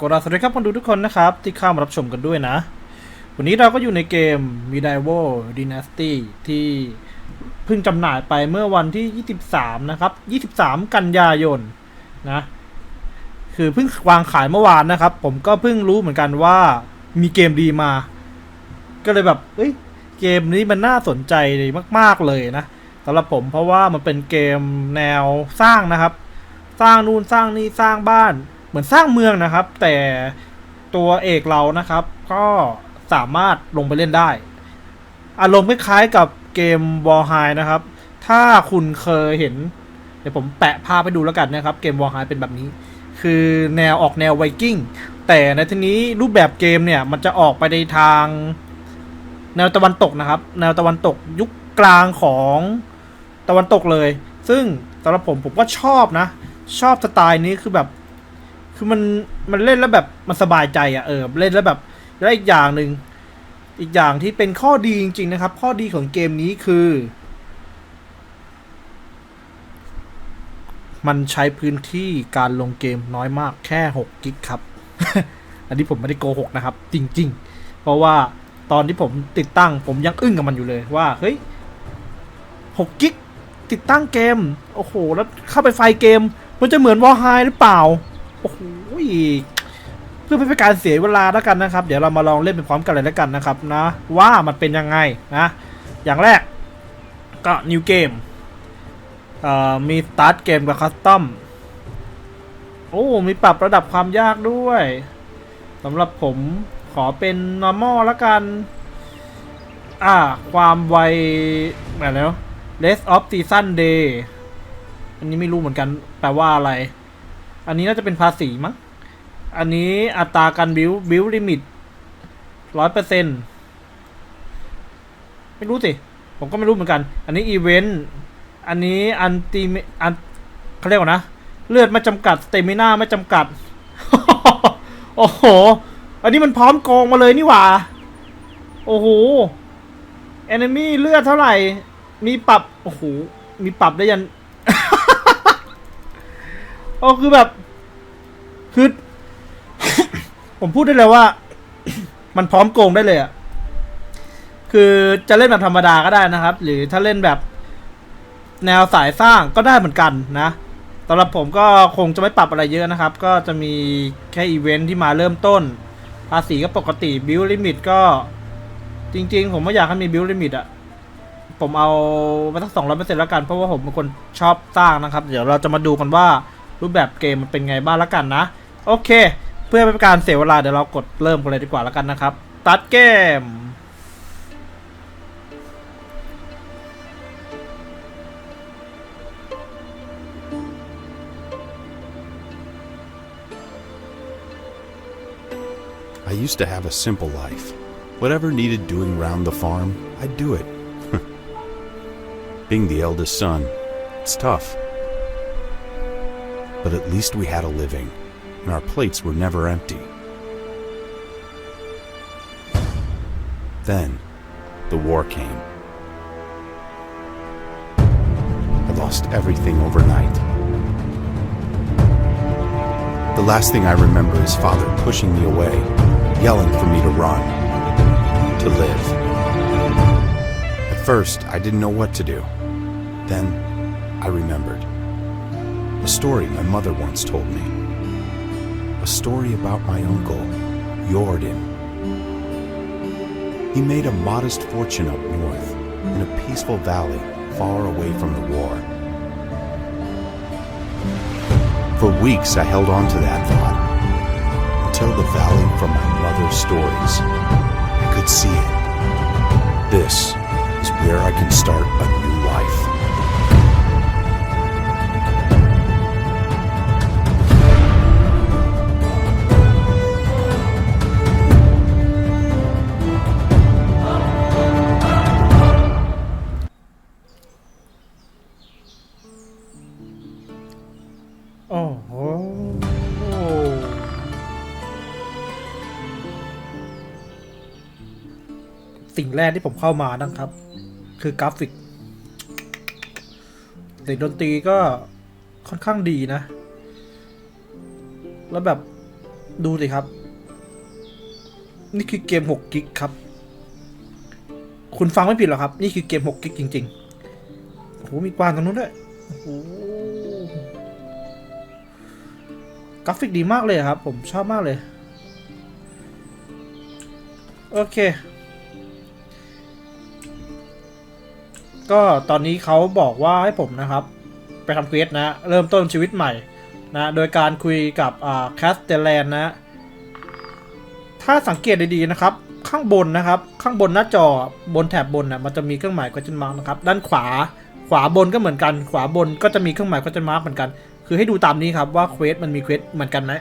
กราสวัสดีครับคนดูทุกคนนะครับที่เข้ามารับชมกันด้วยนะ วันนี้เราก็อยู่ในเกม m e d i v a l Dynasty ที่เพิ่งจำหน่ายไปเมื่อวันที่ 23 นะครับ 23 กันยายนนะ คือเพิ่งวางขายเมื่อวานนะครับ ผมก็เพิ่งรู้เหมือนกันว่ามีเกมดีมา ก็เลยแบบเอ้ยเกมนี้มันน่าสนใจมาก ๆ เลยนะสำหรับผมเพราะว่ามันเป็นเกมแนวสร้างนะครับ สร้างนู่นสร้างนี่สร้างบ้าน เหมือนสร้างเมืองนะครับ แต่ตัวเอกเรานะครับ ก็สามารถลงไปเล่นได้ อารมณ์คล้ายๆกับเกม w a r h i นะครับ ถ้าคุณเคยเห็น เดี๋ยวผมแปะภาพให้ดูแล้วกันนะครับ เกม w a r h i เป็นแบบนี้ คือแนวออกแนวไวกิ้งแต่ในทีนี้รูปแบบเกมเนี่ยมันจะออกไปในทางแนวตะวันตกนะครับ แนวตะวันตกยุคกลางของตะวันตกเลย ซึ่งสำหรับผมผมก็ชอบนะ ชอบสไตล์นี้คือแบบ คือมันมันเล่นแล้วแบบมันสบายใจอะ่ะเออเล่นแล้วแบบแล้วอีกอย่างหนึ่งอีกอย่างที่เป็นข้อดีจริง ๆ นะครับ ข้อดีของเกมนี้คือ มันใช้พื้นที่การลงเกมน้อยมากแค่6กิกครับ อันนี้ผมไม่ได้โกหกนะครับ จริง ๆ เพราะว่าตอนที่ผมติดตั้งผมยังอึ้งกับมันอยู่เลยว่าเฮ้ย6กิกติดตั้งเกม โอ้โห แล้วเข้าไปไฟเกม มันจะเหมือนวอลไฮหรือเปล่า อ้โหเพื่อไม่เป็นการเสียเวลาแล้วกันนะครับ เดี๋ยวเรามาลองเล่นไปพร้อมกันเลยแล้วกันนะครับนะว่ามันเป็นยังไงนะอย่างแรกก็ new game เอ่อมี start เกมกับ custom โอ้ มีปรับระดับความยากด้วยสำหรับผมขอเป็น normal แล้วกัน อ่า ความไวอะไรแล้ว rest of season day อันนี้ไม่รู้เหมือนกัน แปลว่าอะไร อันนี้น่าจะเป็นภาษีมั้ง อันนี้อัตราการบิวบิวลิมิตร้อยเปอร์เซ็นไม่รู้สิ ผมก็ไม่รู้เหมือนกัน อันนี้อีเวนต์ อันนี้อันตีอันเขาเรียกว่านะ เลือดไม่จำกัด สเตมิน่าไม่จำกัด โอ้โห อันนี้มันพร้อมโกงมาเลยนี่หว่า โอ้โห e อนมี่เลือดเท่าไหร่ มีปรับ โอ้โห มีปรับได้ยัน โอ้คือแบบ คือ ผมพูดได้เลยว่า มันพร้อมโกงได้เลยอะคือจะเล่นแบบธรรมดาก็ได้นะครับ หรือถ้าเล่นแบบแนวสายสร้างก็ได้เหมือนกันนะสำหรับผมก็คงจะไม่ปรับอะไรเยอะนะครับ ก็จะมีแค่อีเวนท์ที่มาเริ่มต้น ภาษีก็ปกติบิลลิมิตก็จริง ๆ ผมไม่อยากให้มีบิลลิมิตอะผมเอาไปสักสองร้อยเปอร์เซ็นต์แล้วกัน เพราะว่าผมเป็นคนชอบสร้างนะครับ เดี๋ยวเราจะมาดูกันว่ารูปแบบเกมมันเป็นไงบ้างแล้วกันนะ โอเค เพื่อไม่เป็นการเสียเวลาเดี๋ยวเรากดเริ่มกันเลยดีกว่าแล้วกันนะครับ ตัดเกม I used to have a simple life. Whatever needed doing round the farm, I'd do it. Being the eldest son, it's tough. But at least we had a living, and our plates were never empty. Then, the war came. I lost everything overnight. The last thing I remember is father pushing me away, yelling for me to run, to live. At first, I didn't know what to do. Then, I remembered. A story my mother once told me. A story about my uncle, Jordan. He made a modest fortune up north, in a peaceful valley far away from the war. For weeks, I held on to that thought until the valley from my mother's stories. I could see it. This is where I can start a new life. งแรกที่ผมเข้ามานะครับ คือกราฟิกเสียงดนตรีก็ค่อนข้างดีนะ แล้วแบบดูสิครับ นี่คือเกม6กิกครับ คุณฟังไม่ผิดหรอกครับ นี่คือเกม6กิกจริงๆโอ้โหมีกวางตรงนู้นด้วยโอ้โหกราฟิกดีมากเลยครับ ผมชอบมากเลย โอเค ก็ตอนนี้เขาบอกว่าให้ผมนะครับ ไปทำเควสนะ เริ่มต้นชีวิตใหม่นะโดยการคุยกับอ่าแคสเตแลนนะ ถ้าสังเกตดีๆนะครับ ข้างบนนะครับ ข้างบนหน้าจอบนแถบบนนะมันจะมีเครื่องหมาย question mark นะครับ ด้านขวาขวาบนก็เหมือนกัน ขวาบนก็จะมีเครื่องหมาย question mark เหมือนกัน คือให้ดูตามนี้ครับว่าเควสมันมีเควสเหมือนกันไหม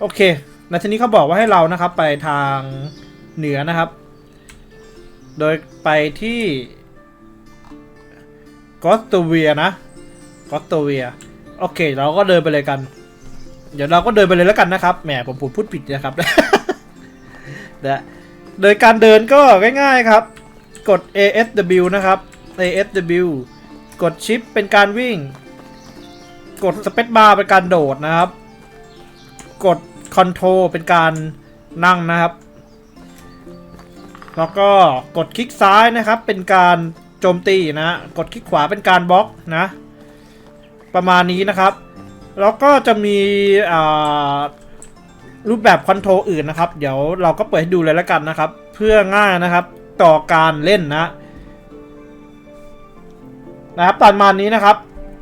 โอเคแล้วทีนี้เขาบอกว่าให้เรานะครับไปทางเหนือนะครับ โดยไปที่ กอสโตเวียนะกอสโตเวียโอเค เราก็เดินไปเลยกัน เดี๋ยวเราก็เดินไปเลยแล้วกันนะครับแหมผมพูดพูดผิดนะครับนะโดยการเดินก็ง่ายๆครับ กด ASW นะครับ ASW กดชิปเป็นการวิ่ง กดสเปซบาร์เป็นการโดดนะครับ กดคอนโทรเป็นการนั่งนะครับ แล้วก็กดคลิกซ้ายนะครับเป็นการ โจมตีนะ กดคลิกขวาเป็นการบล็อกนะ ประมาณนี้นะครับ แล้วก็จะมีรูปแบบคอนโทรลอื่นนะครับ เดี๋ยวเราก็เปิดให้ดูเลยแล้วกันนะครับ เพื่อง่ายนะครับต่อการเล่นนะนะครับประมาณนี้นะครับ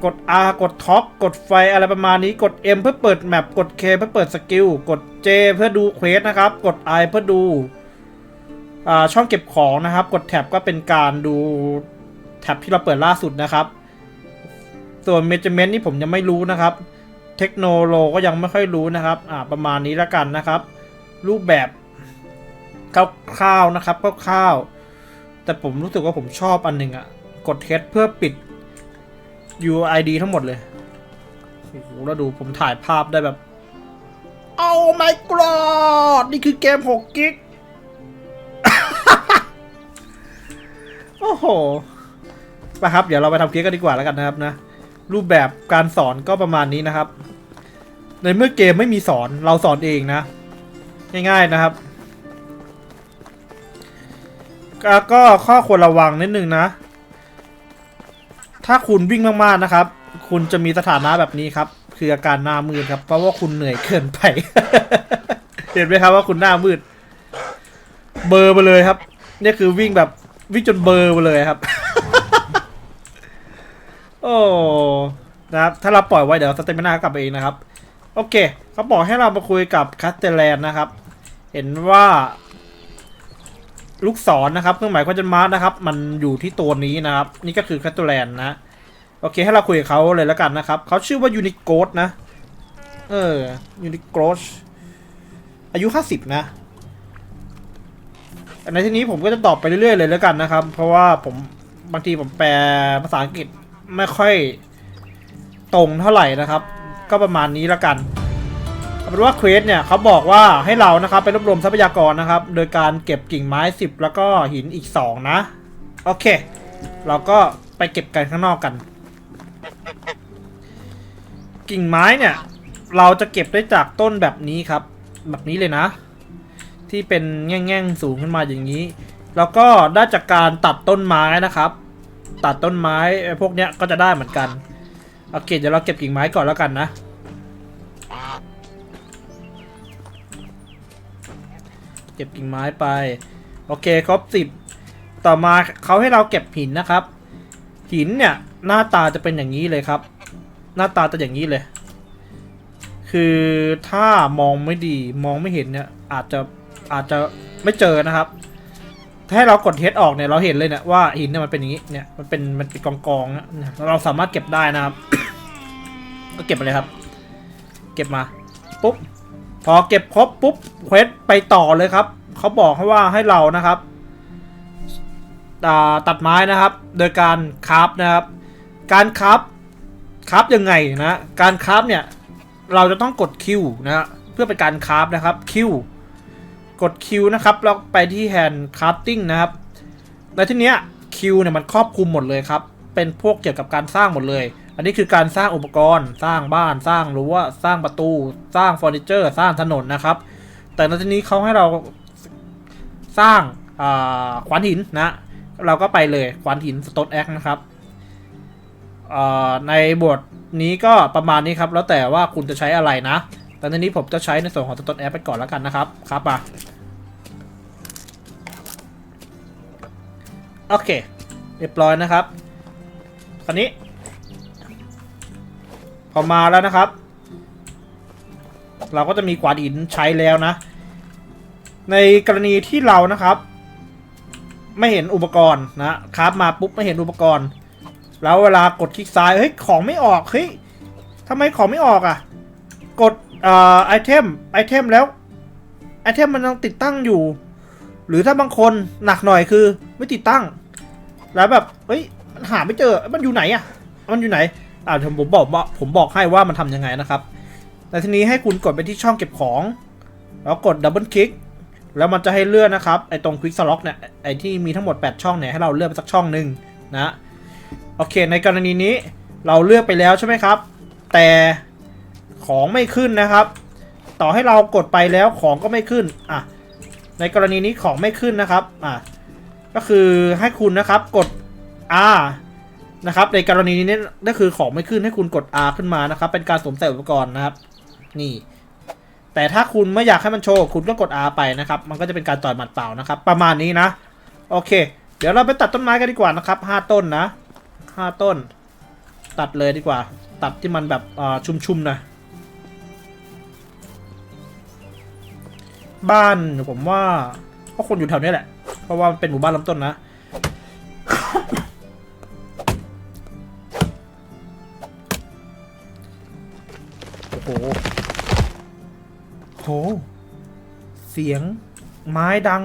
กด R กดท็อปกดไฟอะไรประมาณนี้กด M เพื่อเปิดแมปกด K เพื่อเปิดสกิลกด J เพื่อดูเควสนะครับ กด I เพื่อดู ช่องเก็บของนะครับ กดแท็บก็เป็นการดูแท็บที่เราเปิดล่าสุดนะครับ ส่วน measurement นี่ผมยังไม่รู้นะครับ เทคโนโลก็ยังไม่ค่อยรู้นะครับประมาณนี้แล้วกันนะครับ รูปแบบคร่าวๆนะครับคร่าวๆแต่ผมรู้สึกว่าผมชอบอันหนึ่งอะกดเทสเพื่อปิด UID ทั้งหมดเลยโอ้โหแล้วดูผมถ่ายภาพได้แบบโอ้ my god นี่คือเกม 6 กิก อ้โหไปครับ เดี๋ยวเราไปทำเกมกันดีกว่าแล้วกันนะครับนะ รูปแบบการสอนก็ประมาณนี้นะครับ ในเมื่อเกมไม่มีสอนเราสอนเองนะ ง่ายๆนะครับ ก็ข้อควรระวังนิดนึงนะ ถ้าคุณวิ่งมากๆนะครับ คุณจะมีสถานะแบบนี้ครับ คืออาการหน้ามืดครับ เพราะว่าคุณเหนื่อยเกินไป เห็นไหมครับว่าคุณหน้ามืด เบอร์ไปเลยครับ นี่คือวิ่งแบบ วิ่งจนเบอร์ไปเลยครับ โอ้นะครับ ถ้าเราปล่อยไว้เดี๋ยวสเตมินาก็กลับมาเองนะครับ โอเคเขาบอกให้เรามาคุยกับคาสเตแลนนะครับ เห็นว่า ลูกศรนะครับเครื่องหมายควอนมาร์นะครับ มันอยู่ที่ตัวนี้นะครับ นี่ก็คือคาสเตแลนนะ โอเค ให้เราคุยกับเขาเลยแล้วกันนะครับ เขาชื่อว่ายูนิโกดนะ เออยูนิโกดอายุห้าสิบนะ ในที่นี้ผมก็จะตอบไปเรื่อยๆเลยแล้วกันนะครับ เพราะว่าผมบางทีผมแปลภาษาอังกฤษไม่ค่อยตรงเท่าไหร่นะครับ ก็ประมาณนี้แล้วกันเอาเป็นว่าเควสเนี่ยเขาบอกว่าให้เรานะครับไปรวบรวมทรัพยากรนะครับ โดยการเก็บกิ่งไม้ 10 แล้วก็หินอีก 2 นะ โอเค เราก็ไปเก็บกันข้างนอกกัน กิ่งไม้เนี่ย เราจะเก็บได้จากต้นแบบนี้ครับ แบบนี้เลยนะ ที่เป็นแง่งๆสูงขึ้นมาอย่างนี้ แล้วก็ได้จากการตัดต้นไม้นะครับ ตัดต้นไม้พวกเนี้ยก็จะได้เหมือนกันโอเคเดี๋ยวเราเก็บกิ่งไม้ก่อนแล้วกันนะ เก็บกิ่งไม้ไป โอเคครบสิบต่อมาเขาให้เราเก็บหินนะครับ หินเนี่ยหน้าตาจะเป็นอย่างนี้เลยครับ หน้าตาจะอย่างนี้เลย คือถ้ามองไม่ดีมองไม่เห็นเนี่ยอาจจะ อาจจะไม่เจอนะครับ ถ้าเรากดเทสออกเนี่ยเราเห็นเลยเนี่ยว่าหินเนี่ยมันเป็นอย่างนี้เนี่ยมันเป็นมันเป็นกองกองนะเราสามารถเก็บได้นะครับ ก็เก็บไปเลยครับ เก็บมาปุ๊บพอเก็บครบปุ๊บเควสไปต่อเลยครับเขาบอกให้ว่าให้เรานะครับตัดไม้นะครับ โดยการคราฟนะครับ การคราฟคราฟยังไงนะ การคราฟเนี่ยเราจะต้องกดคิวนะฮะเพื่อเป็นการคราฟนะครับคิว กด Q นะครับแล้วไปที่ Hand Crafting นะครับในที่เนี้ย Q เนี่ยมันครอบคลุมหมดเลยครับ เป็นพวกเกี่ยวกับการสร้างหมดเลย อันนี้คือการสร้างอุปกรณ์ สร้างบ้านสร้างรั้วสร้างประตู สร้างเฟอร์นิเจอร์ สร้างถนนนะครับ แต่ในที่นี้เขาให้เราสร้างขวานหินนะ เราก็ไปเลยขวานหินสโตนแอคนะครับในบทนี้ก็ประมาณนี้ครับ แล้วแต่ว่าคุณจะใช้อะไรนะ แต่ในนี้ผมจะใช้ในส่วนของสโตนแอคไปก่อนแล้วกันนะครับ ครับอะโอเค เรียบร้อยนะครับคราวนี้ พอมาแล้วนะครับ เราก็จะมีกวาดหินใช้แล้วนะ ในกรณีที่เรานะครับ ไม่เห็นอุปกรณ์นะครับมาปุ๊บไม่เห็นอุปกรณ์ แล้วเวลากดคลิกซ้ายเฮ้ยของไม่ออกเฮ้ยทำไมของไม่ออกอะ กด อ่อไอเทมไอเทมแล้วไอเทมมันยังติดตั้งอยู่ หรือถ้าบางคนหนักหน่อยคือ ไม่ติดตั้ง แล้วแบบเฮ้ยมันหาไม่เจอมันอยู่ไหนอะ มันอยู่ไหนอ่าผมผมบอกว่าผมบอกให้ว่ามันทำยังไงนะครับในทีนี้ให้คุณกดไปที่ช่องเก็บของ แล้วกดดับเบิลคลิกแล้วมันจะให้เลื่อนนะครับไอตรงควิกสล็อกเนี่ยไอที่มีทั้งหมด 8 ช่องเนี่ยให้เราเลือกไปสักช่องหนึ่งนะโอเค ในกรณีนี้เราเลือกไปแล้วใช่ไหมครับ แต่ ของไม่ขึ้นนะครับ ต่อให้เรากดไปแล้วของก็ไม่ขึ้นอะในกรณีนี้ของไม่ขึ้นนะครับอะก็คือให้คุณนะครับกด R นะครับ ในกรณีนี้ก็คือของไม่ขึ้นให้คุณกด R ขึ้นมานะครับ เป็นการสวมใส่อุปกรณ์นะครับ นี่ แต่ถ้าคุณไม่อยากให้มันโชว์คุณก็กด R ไปนะครับ มันก็จะเป็นการต่อยหมัดเปล่านะครับ ประมาณนี้นะ โอเค เดี๋ยวเราไปตัดต้นไม้กันดีกว่านะครับห้าต้นนะห้าต้น ตัดเลยดีกว่า ตัดที่มันแบบอ่าชุ่มๆนะ บ้านผมว่าก็คนอยู่แถวนี้แหละ เพราะว่ามันเป็นหมู่บ้านลำต้นนะโอ้โหโห เสียงไม้ดัง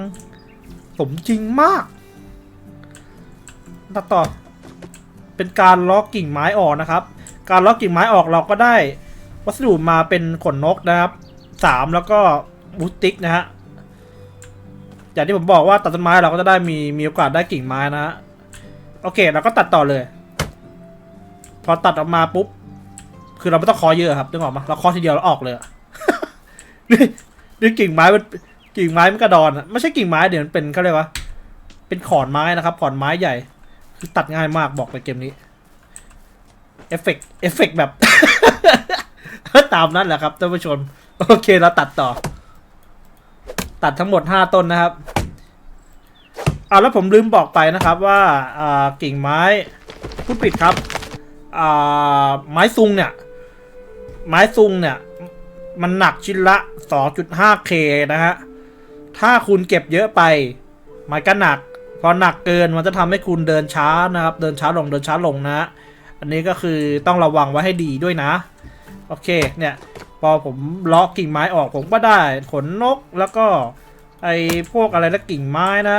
สมจริงมากตัดต่อ เป็นการล็อกกิ่งไม้ออกนะครับ การล็อกกิ่งไม้ออกเราก็ได้ วัสดุมาเป็นขนนกนะครับสามแล้วก็ บูติกนะฮะอย่างที่ผมบอกว่าตัดต้นไม้เราก็จะได้มีมีโอกาสได้กิ่งไม้นะฮะโอเคเราก็ตัดต่อเลย พอตัดออกมาปุ๊บ คือเราไม่ต้องคอเยอะครับนึกออกมาเราคอทีเดียวแล้วออกเลยนี่นี่กิ่งไม้มันกิ่งไม้มันกระดอนอะไม่ใช่กิ่งไม้เดี๋ยวมันเป็นเขาเรียกว่าเป็นขอนไม้นะครับ ขอนไม้ใหญ่ คือตัดง่ายมากบอกในเกมนี้เอฟเฟกต์เอฟเฟกต์แบบ ตามนั้นแหละครับท่านผู้ชม โอเคเราตัดต่อ ตัดทั้งหมดห้าต้นนะครับอ่าแล้วผมลืมบอกไปนะครับว่าอ่ากิ่งไม้พูดผิดครับอ่าไม้ซุงเนี่ย ไม้ซุงเนี่ย มันหนักชิ้นละ 2.5K นะฮะ ถ้าคุณเก็บเยอะไป มันก็หนัก พอหนักเกินมันจะทำให้คุณเดินช้านะครับ เดินช้าลงเดินช้าลงนะฮะอันนี้ก็คือต้องระวังไว้ให้ดีด้วยนะ โอเค เนี่ย อผมเลาะกิ่งไม้ออกผมก็ได้ขนนกแล้วก็ไอ้พวกอะไรนะกิ่งไม้นะ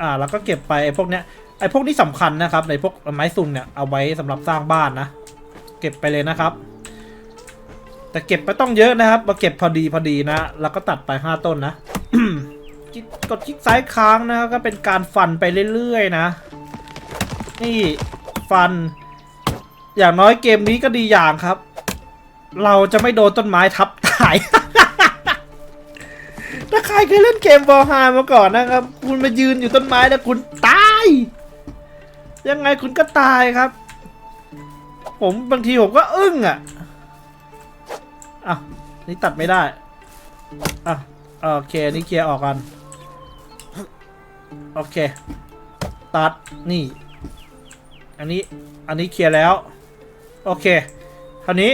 อ่าแล้วก็เก็บไปไอ้พวกเนี้ยไอ้พวกนี้สำคัญนะครับในพวกไม้ซุงเนี่ยเอาไว้สำหรับสร้างบ้านนะ เก็บไปเลยนะครับ แต่เก็บไปต้องเยอะนะครับมาเก็บพอดีพอดีนะ แล้วก็ตัดไปห้าต้นนะกดคลิกซ้ายค้างนะครับก็เป็นการฟันไปเรื่อยๆนะ นี่ฟัน อย่างน้อยเกมนี้ก็ดีอย่างครับ เราจะไม่โดนต้นไม้ทับตาย ถ้าใครเคยเล่นเกมบอลฮามาก่อนนะครับ คุณมายืนอยู่ต้นไม้แล้วคุณตาย ยังไงคุณก็ตายครับ ผมบางทีผมก็อึ้งอะอะนี่ตัดไม่ได้อะโอเค นี่เคลียร์ออกกัน โอเค ตัด นี่ อันนี้ อันนี้เคลียร์แล้ว โอเคคราวนี้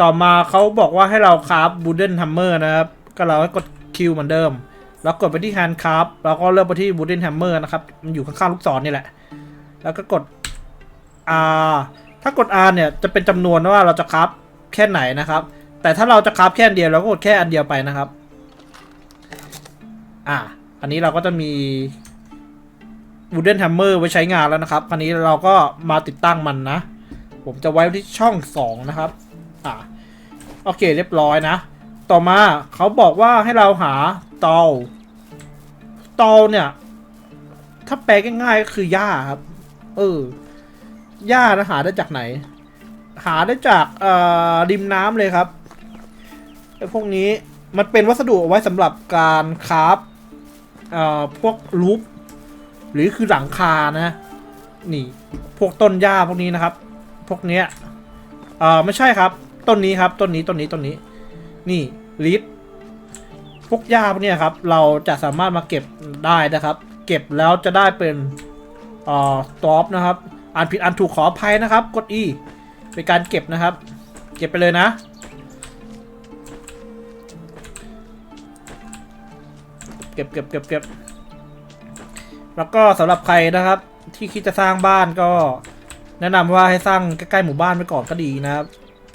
ต่อมาเขาบอกว่าให้เราคราฟบูเดนฮัมเมอร์นะครับ ก็เราให้กดคิวเหมือนเดิม แล้วกดไปที่แฮนด์คราฟแล้วก็เลือกไปที่บูเดนฮัมเมอร์นะครับ มันอยู่ข้างๆลูกศรนี่แหละ แล้วก็กด R ถ้ากด R เนี่ยจะเป็นจำนวนว่าเราจะคราฟแค่ไหนนะครับ แต่ถ้าเราจะคราฟแค่อันเดียวเราก็กดแค่อันเดียวไปนะครับ อ่า อันนี้เราก็จะมี Wooden Hammer ไว้ใช้งานแล้วนะครับอันนี้เราก็มาติดตั้งมันนะ ผมจะไว้ที่ช่อง 2 นะครับ อ่าโอเคเรียบร้อยนะ ต่อมาเขาบอกว่าให้เราหาตอลตอลเนี่ย ถ้าแปลง่ายๆก็คือหญ้าครับ เออหญ้านะหาได้จากไหน หาได้จากเอ่อริมน้ำเลยครับไอ้พวกนี้มันเป็นวัสดุเอาไว้สำหรับการคราฟเอ่อพวกรูปหรือคือหลังคานะนี่ พวกต้นหญ้าพวกนี้นะครับ พวกเนี้ยเอ่อไม่ใช่ครับ ต้นนี้ครับ ต้นนี้ต้นนี้ต้นนี้ นี่ลิฟพวกหญ้าพวกเนี้ยครับ เราจะสามารถมาเก็บได้นะครับ เก็บแล้วจะได้เป็นเอ่อตอปนะครับอ่านผิดอ่านถูกขออภัยนะครับ กด E เป็นการเก็บนะครับ เก็บไปเลยนะเก็บเก็บเก็บเก็บแล้วก็สำหรับใครนะครับ ที่คิดจะสร้างบ้านก็ แนะนำว่าให้สร้างใกล้ๆหมู่บ้านไปก่อนก็ดีนะครับ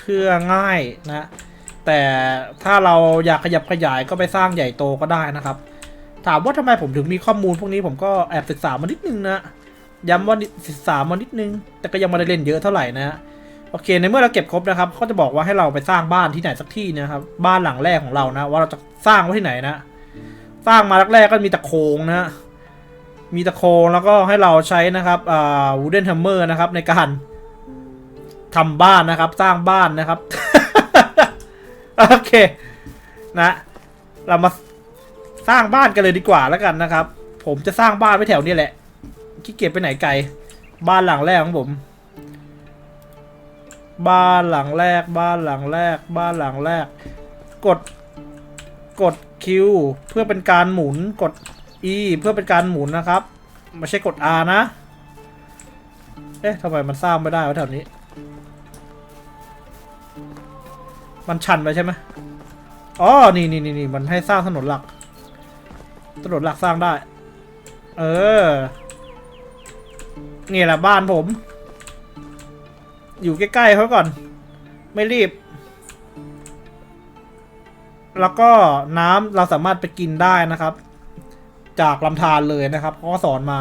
เพื่อง่ายนะ แต่ถ้าเราอยากขยับขยายก็ไปสร้างใหญ่โตก็ได้นะครับ ถามว่าทำไมผมถึงมีข้อมูลพวกนี้ผมก็แอบศึกษามานิดนึงนะย้ำว่าศึกษามานิดนึง แต่ก็ยังไม่ได้เล่นเยอะเท่าไหร่นะโอเคในเมื่อเราเก็บครบนะครับเขาจะบอกว่าให้เราไปสร้างบ้านที่ไหนสักที่นะครับบ้านหลังแรกของเรานะ ว่าเราจะสร้างไว้ที่ไหนนะ สร้างมาแรกๆก็มีตะโคงนะ มีตะโคงแล้วก็ให้เราใช้นะครับอ่าวูเดนฮัมเมอร์นะครับในการ ทำบ้านนะครับ สร้างบ้านนะครับ โอเค นะ เรามาสร้างบ้านกันเลยดีกว่าแล้วกันนะครับ ผมจะสร้างบ้านไว้แถวนี้แหละขี้เกียจไปไหนไกล บ้านหลังแรกของผม บ้านหลังแรก บ้านหลังแรก บ้านหลังแรก กด กดคิวเพื่อเป็นการหมุน กด E เพื่อเป็นการหมุนนะครับ ไม่ใช่กด R นะ เอ๊ะทำไมมันสร้างไม่ได้วะแถวนี้ มันชันไปใช่ไหมอ๋อ นี่นี่นี่นี่มันให้สร้างถนนหลัก ถนนหลักสร้างได้ เออ นี่แหละบ้านผม อยู่ใกล้ๆเขาก่อน ไม่รีบ แล้วก็น้ำเราสามารถไปกินได้นะครับ จากลำธารเลยนะครับเขาก็สอนมา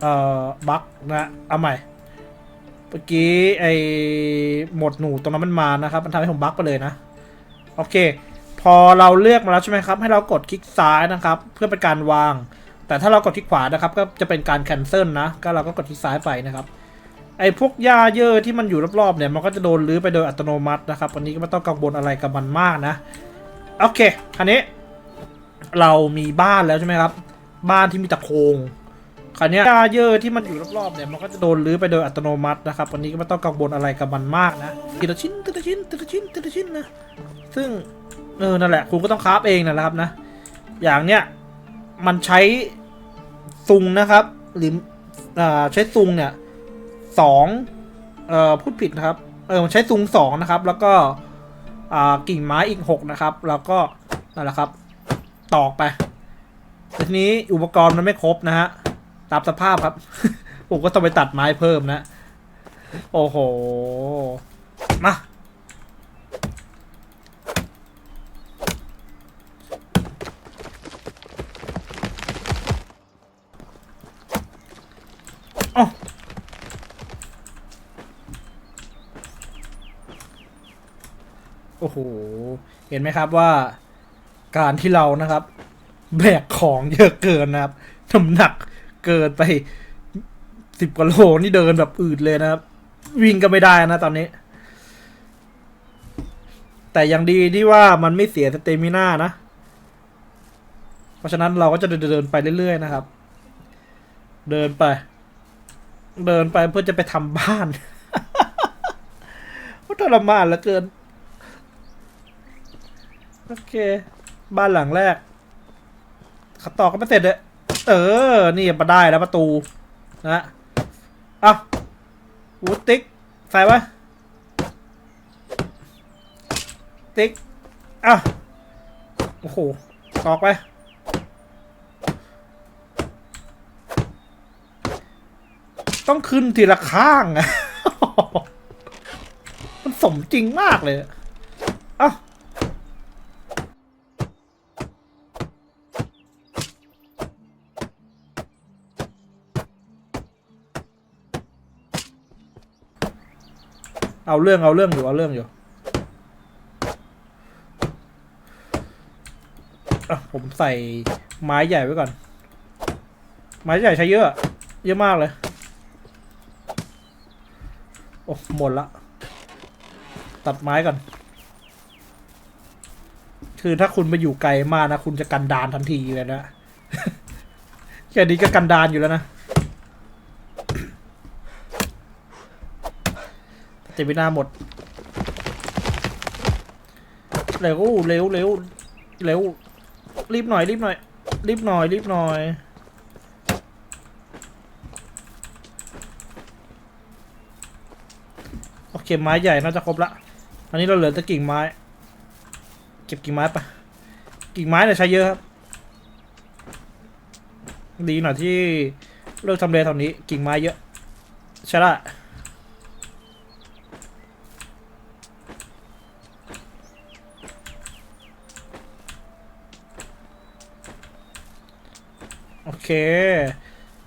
เอ่อ บักนะ เอาใหม่ เมื่อกี้ไอหมดหนูตรงนั้นมันมานะครับ มันทำให้ผมบั๊กไปเลยนะ โอเค พอเราเลือกมาแล้วใช่ไหมครับ ให้เรากดคลิกซ้ายนะครับ เพื่อเป็นการวาง แต่ถ้าเรากดคลิกขวานะครับ ก็จะเป็นการแคนเซิลนะ ก็เราก็กดคลิกซ้ายไปนะครับ ไอพวกหญ้าเยอะที่มันอยู่รอบๆเนี่ย มันก็จะโดนรื้อไปโดยอัตโนมัตินะครับวันนี้ก็ไม่ต้องกังวลอะไรกับมันมากนะ โอเค คราวนี้ เรามีบ้านแล้วใช่ไหมครับ บ้านที่มีตะโคง คราวนี้ยาเยอะที่มันอยู่รอบๆเนี่ยมันก็จะโดนรื้อไปโดยอัตโนมัตินะครับวันนี้ก็ไม่ต้องกังวลอะไรกับมันมากนะทีละชิ้นทีละชิ้นทีละชิ้นทีละชิ้นนะซึ่งเออนั่นแหละคุณก็ต้องคราฟเองนะครับนะ อย่างเนี้ยมันใช้ซุงนะครับหรืออ่าใช้ซุงเนี่ยสองเอ่อพูดผิดนะครับเออมันใช้ซุงสองนะครับ แล้วก็อ่ากิ่งไม้อีกหกนะครับแล้วก็นั่นแหละครับตอกไปแต่ทีนี้อุปกรณ์มันไม่ครบนะฮะ ตามสภาพครับ ผมก็ต้องไปตัดไม้เพิ่มนะ โอ้โหมาเอ้าโอ้โห เห็นไหมครับว่าการที่เรานะครับ แบกของเยอะเกินนะครับน้ำหนัก เกินไปสิบกว่าโลนี่เดินแบบอืดเลยนะครับ วิ่งก็ไม่ได้นะตอนนี้ แต่ยังดีที่ว่ามันไม่เสียสเตมิน่านะ เพราะฉะนั้นเราก็จะเดินไปเรื่อยๆนะครับ เดินไป เดินไปเพื่อจะไปทำบ้านว่าทรมานเหลือเกิน โอเค บ้านหลังแรกขัดต่อก็ไม่เสร็จเลย เออ นี่มาได้แล้วประตู นะเอ้าวูดติ๊กใส่ไว้ติ๊กอะโอ้โหตอกไปต้องขึ้นทีละข้างอะมันสมจริงมากเลย เอาเรื่องเอาเรื่องอยู่เอาเรื่องอยู่อะผมใส่ไม้ใหญ่ไว้ก่อน ไม้ใหญ่ใช้เยอะ เยอะมากเลย โอ้หมดละ ตัดไม้ก่อน คือถ้าคุณไปอยู่ไกลมากนะ คุณจะกันดานทันทีเลยนะ แค่นี้ก็กันดานอยู่แล้วนะ ตมินาหมด เร็วเร็วเร็วเร็วรีบหน่อยรีบหน่อยรีบหน่อยรีบหน่อยโอเคไม้ใหญ่น่าจะครบละอันนี้เราเหลือแต่กิ่งไม้ เก็บกิ่งไม้ไปกิ่งไม้เนี่ยใช้เยอะครับ ดีหน่อยที่เลิกทำเลแถวนี้กิ่งไม้เยอะ ใช่ละ เค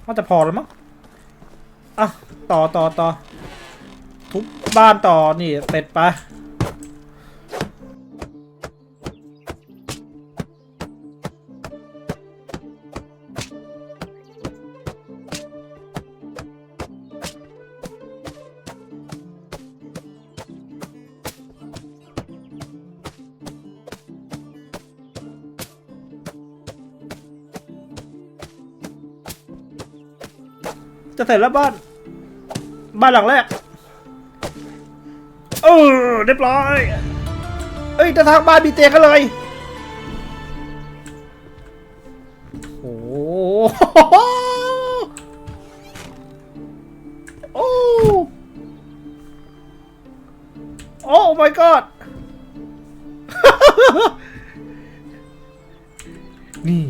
น่าจะพอแล้วมั้งอะต่อต่อต่อทุบบ้านต่อนี่เสร็จไป จะเสร็จแล้วบ้าน บ้านหลังแรก เออเรียบร้อย เอ้ยแต่ทางบ้านมีเตียงกันเลย โอ้โหโอ้โอ้ my god นี่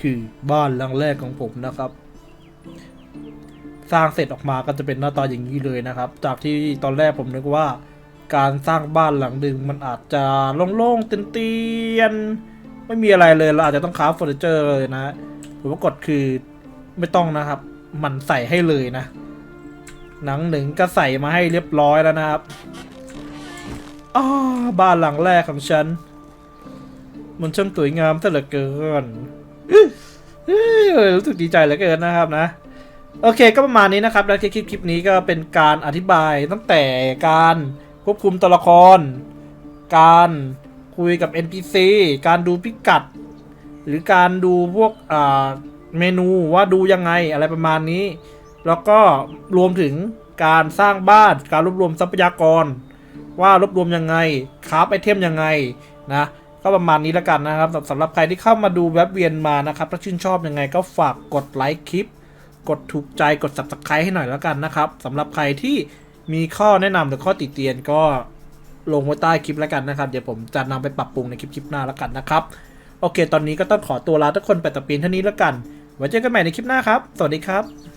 คือบ้านหลังแรกของผมนะครับ สร้างเสร็จออกมาก็จะเป็นหน้าตาอย่างนี้เลยนะครับ จากที่ตอนแรกผมนึกว่า การสร้างบ้านหลังหนึ่งมันอาจจะโล่งๆเตียนๆไม่มีอะไรเลยเราอาจจะต้องคราฟเฟอร์นิเจอร์เลยนะผมว่ากดคือไม่ต้องนะครับ มันใส่ให้เลยนะ หนังหนึ่งก็ใส่มาให้เรียบร้อยแล้วนะครับอ้าบ้านหลังแรกของฉัน มันช่างสวยงามซะเหลือเกินรู้สึกดีใจเหลือเกินนะครับนะ โอเคก็ประมาณนี้นะครับ แล้วคลิปคลิปนี้ก็เป็นการอธิบายตั้งแต่การควบคุมตัวละคร การคุยกับ NPC การดูพิกัด หรือการดูพวกเมนูว่าดูยังไงอะไรประมาณนี้ แล้วก็รวมถึงการสร้างบ้านการรวบรวมทรัพยากร ว่ารวบรวมยังไงคราฟไอเทมยังไงนะก็ประมาณนี้แล้วกันนะครับสำหรับใครที่เข้ามาดูแวบเวียนมานะครับถ้าชื่นชอบยังไงก็ฝากกดไลค์คลิป กดถูกใจกด subscribe ให้หน่อยแล้วกันนะครับสำหรับใครที่มีข้อแนะนำหรือข้อติเตียนก็ลงไว้ใต้คลิปแล้วกันนะครับ เดี๋ยวผมจะนำไปปรับปรุงในคลิปคลิปหน้าแล้วกันนะครับ โอเค ตอนนี้ก็ต้องขอตัวลาทุกคนไปแต่เพียงเท่านี้แล้วกัน ไว้เจอกันใหม่ในคลิปหน้าครับ สวัสดีครับ